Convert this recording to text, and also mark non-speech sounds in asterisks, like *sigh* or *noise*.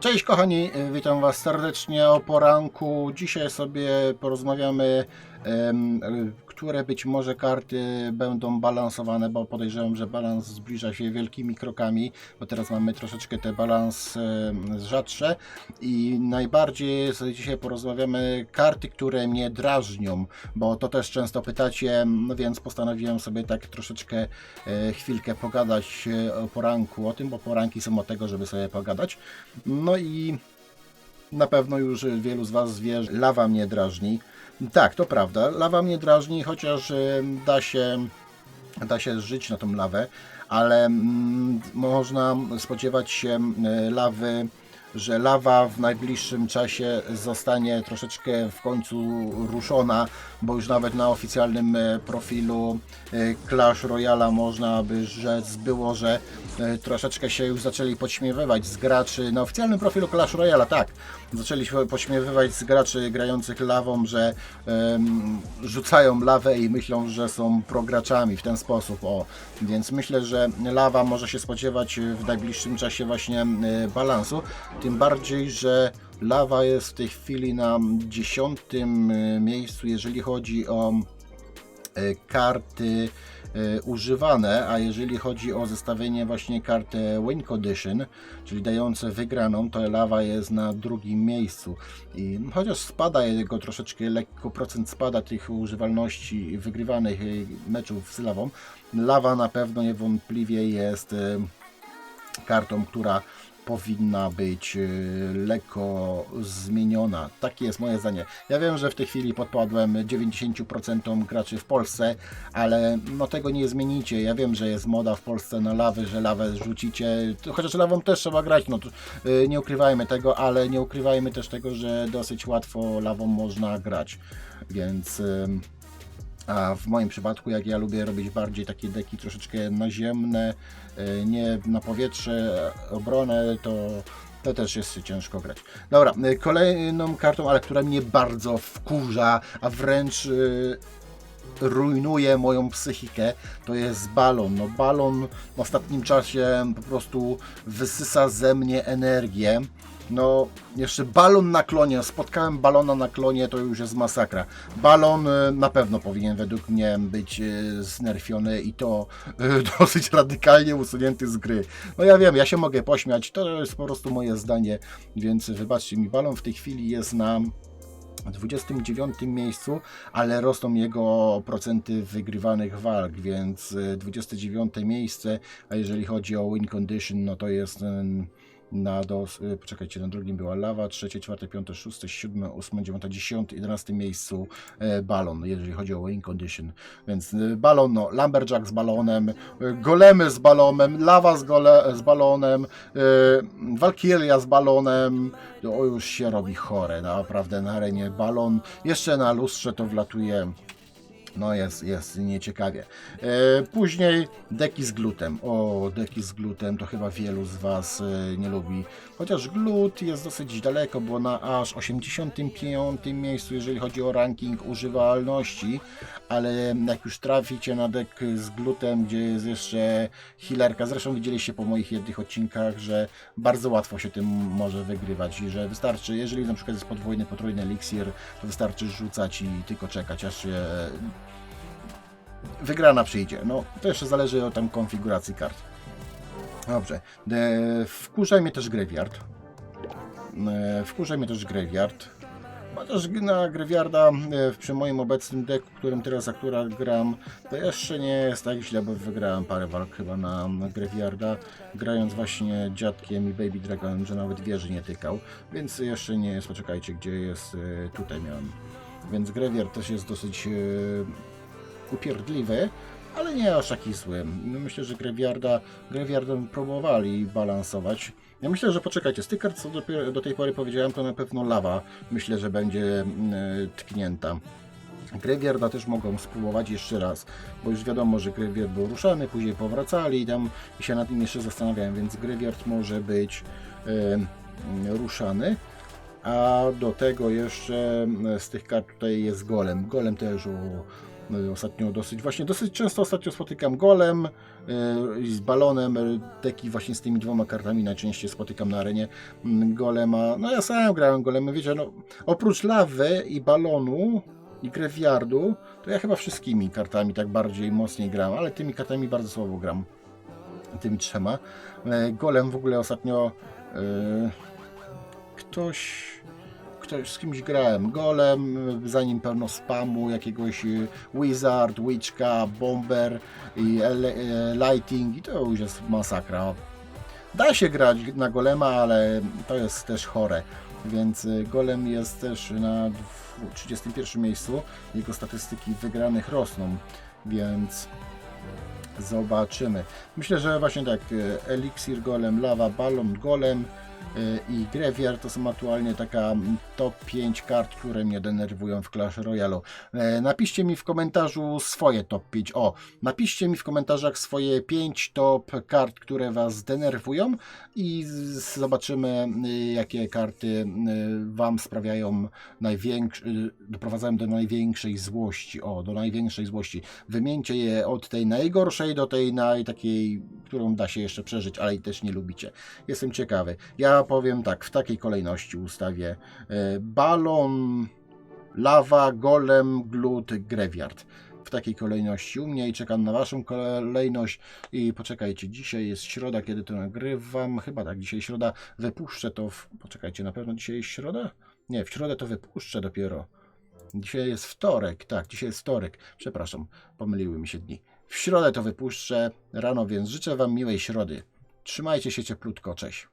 Cześć kochani, witam Was serdecznie o poranku. Dzisiaj sobie porozmawiamy, które być może karty będą balansowane, bo podejrzewam, że balans zbliża się wielkimi krokami, bo teraz mamy troszeczkę te balans em, rzadsze i najbardziej sobie dzisiaj porozmawiamy karty, które mnie drażnią, bo to też często pytacie, no więc postanowiłem sobie tak troszeczkę e, chwilkę pogadać e, o poranku o tym, bo poranki są od tego, żeby sobie pogadać. No i na pewno już wielu z Was wie, że lawa mnie drażni. Tak, to prawda, lawa mnie drażni, chociaż da się, da się żyć na tą lawę, ale mm, można spodziewać się lawy, że lawa w najbliższym czasie zostanie troszeczkę w końcu ruszona, bo już nawet na oficjalnym e, profilu e, Clash Royale można by rzec było, że e, troszeczkę się już zaczęli podśmiewywać z graczy. Na oficjalnym profilu Clash Royale, tak, zaczęli się podśmiewywać z graczy grających lawą, że em, rzucają lawę i myślą, że są prograczami w ten sposób, o, więc myślę, że lawa może się spodziewać w najbliższym czasie właśnie balansu, tym bardziej, że lawa jest w tej chwili na dziesiątym e, miejscu, jeżeli chodzi o e, karty e, używane, a jeżeli chodzi o zestawienie właśnie karty Win Condition, czyli dające wygraną, to lawa jest na drugim miejscu. I chociaż spada jego troszeczkę lekko procent spada tych używalności wygrywanych meczów z lawą, lawa na pewno niewątpliwie jest kartą, która powinna być e, lekko zmieniona. Takie jest moje zdanie. Ja wiem, że w tej chwili podpadłem 90% graczy w Polsce, ale no tego nie zmienicie. Ja wiem, że jest moda w Polsce na lawy, że lawę rzucicie. Chociaż lawą też trzeba grać, no e, nie ukrywajmy tego, ale nie ukrywajmy też tego, że dosyć łatwo lawą można grać. Więc a w moim przypadku, jak ja lubię robić bardziej takie deki troszeczkę naziemne, e, nie na powietrze, obronę, to, to też jest ciężko grać. Dobra, e, kolejną kartą, ale która mnie bardzo wkurza, a wręcz e, rujnuje moją psychikę, to jest balon. No balon w ostatnim czasie po prostu wysysa ze mnie energię. No, jeszcze balon na klonie. Spotkałem balona na klonie, to już jest masakra. Balon y, na pewno powinien według mnie być y, znerfiony i to y, *laughs* dosyć radykalnie usunięty z gry. No ja wiem, ja się mogę pośmiać, to jest po prostu moje zdanie, więc wybaczcie mi. Balon w tej chwili jest na 29 miejscu, ale rosną jego procenty wygrywanych walk, więc y, 29 miejsce, a jeżeli chodzi o win condition, no to jest na dos, y, poczekajcie, na drugim była lawa, trzecie, czwarte, piąte, szóste, siódme, ósme, dziewiąte, dziesiąte, jedenastym miejscu e, balon, jeżeli chodzi o win condition, więc y, balon, no, lumberjack z balonem, golemy z balonem, lawa z, gole, z balonem, walkiria z balonem, o już się robi chore, naprawdę na arenie balon, jeszcze na lustrze to wlatuje no jest, jest nieciekawie. E, później deki z glutem. O, deki z glutem to chyba wielu z Was e, nie lubi. Chociaż glut jest dosyć daleko, bo na aż 85 miejscu, jeżeli chodzi o ranking używalności, ale jak już traficie na dek z glutem, gdzie jest jeszcze healerka, zresztą widzieliście po moich jednych odcinkach, że bardzo łatwo się tym może wygrywać i że wystarczy, jeżeli na przykład jest podwójny, potrójny eliksir, to wystarczy rzucać i tylko czekać, aż się wygrana przyjdzie. No, to jeszcze zależy od tam konfiguracji kart. Dobrze. E, wkurza mnie też Graveyard. E, wkurza mnie też Graveyard. Chociaż na Graveyarda e, przy moim obecnym deku, którym teraz akurat gram, to jeszcze nie jest tak źle, bo wygrałem parę walk chyba na, Graveyarda, grając właśnie dziadkiem i Baby Dragonem, że nawet wieży nie tykał, więc jeszcze nie jest, poczekajcie, gdzie jest, e, tutaj miałem. Więc Graveyard też jest dosyć e, upierdliwy, ale nie aż taki zły. Myślę, że Graveyarda, Graveyardem próbowali balansować. Ja myślę, że poczekajcie, z tych kart, co dopiero, do tej pory powiedziałem, to na pewno lawa myślę, że będzie mm, tknięta. Graveyarda też mogą spróbować jeszcze raz, bo już wiadomo, że Graveyard był ruszany, później powracali i tam się nad nim jeszcze zastanawiałem, więc Graveyard może być e, ruszany. A do tego jeszcze z tych kart tutaj jest Golem. Golem też o, No ostatnio dosyć, właśnie dosyć często ostatnio spotykam golem yy, z balonem, yy, deki właśnie z tymi dwoma kartami najczęściej spotykam na arenie mm, golema. No ja sam grałem golem, wiecie, no oprócz lawy i balonu i grewiardu, to ja chyba wszystkimi kartami tak bardziej mocniej gram, ale tymi kartami bardzo słabo gram. Tymi trzema. E, Golem w ogóle ostatnio e, ktoś, ktoś z kimś grałem. Golem, zanim pełno spamu, jakiegoś e, Wizard, Witchka, Bomber i e, Lighting i to już jest masakra. Da się grać na Golema, ale to jest też chore. Więc e, Golem jest też na dw- 31 miejscu. Jego statystyki wygranych rosną, więc zobaczymy. Myślę, że właśnie tak, Elixir Golem, Lava Ballon Golem i Graveyard to są aktualnie taka mm, top 5 kart, które mnie denerwują w Clash Royale. E, Napiszcie mi w komentarzu swoje top 5. O, napiszcie mi w komentarzach swoje 5 top kart, które Was denerwują i zobaczymy, y, jakie karty y, Wam sprawiają największe, doprowadzają do największej złości. O, do największej złości. Wymieńcie je od tej najgorszej do tej naj takiej, którą da się jeszcze przeżyć, ale i też nie lubicie. Jestem ciekawy. Ja powiem tak, w takiej kolejności ustawię e, balon, lawa, golem, glut, graveyard. W takiej kolejności u mnie i czekam na Waszą kolejność. I poczekajcie, dzisiaj jest środa, kiedy to nagrywam. Chyba tak, dzisiaj środa. Wypuszczę to. W... Poczekajcie, na pewno dzisiaj jest środa? Nie, w środę to wypuszczę dopiero. Dzisiaj jest wtorek, tak, dzisiaj jest wtorek. Przepraszam, pomyliły mi się dni. W środę to wypuszczę rano, więc życzę Wam miłej środy. Trzymajcie się cieplutko, cześć.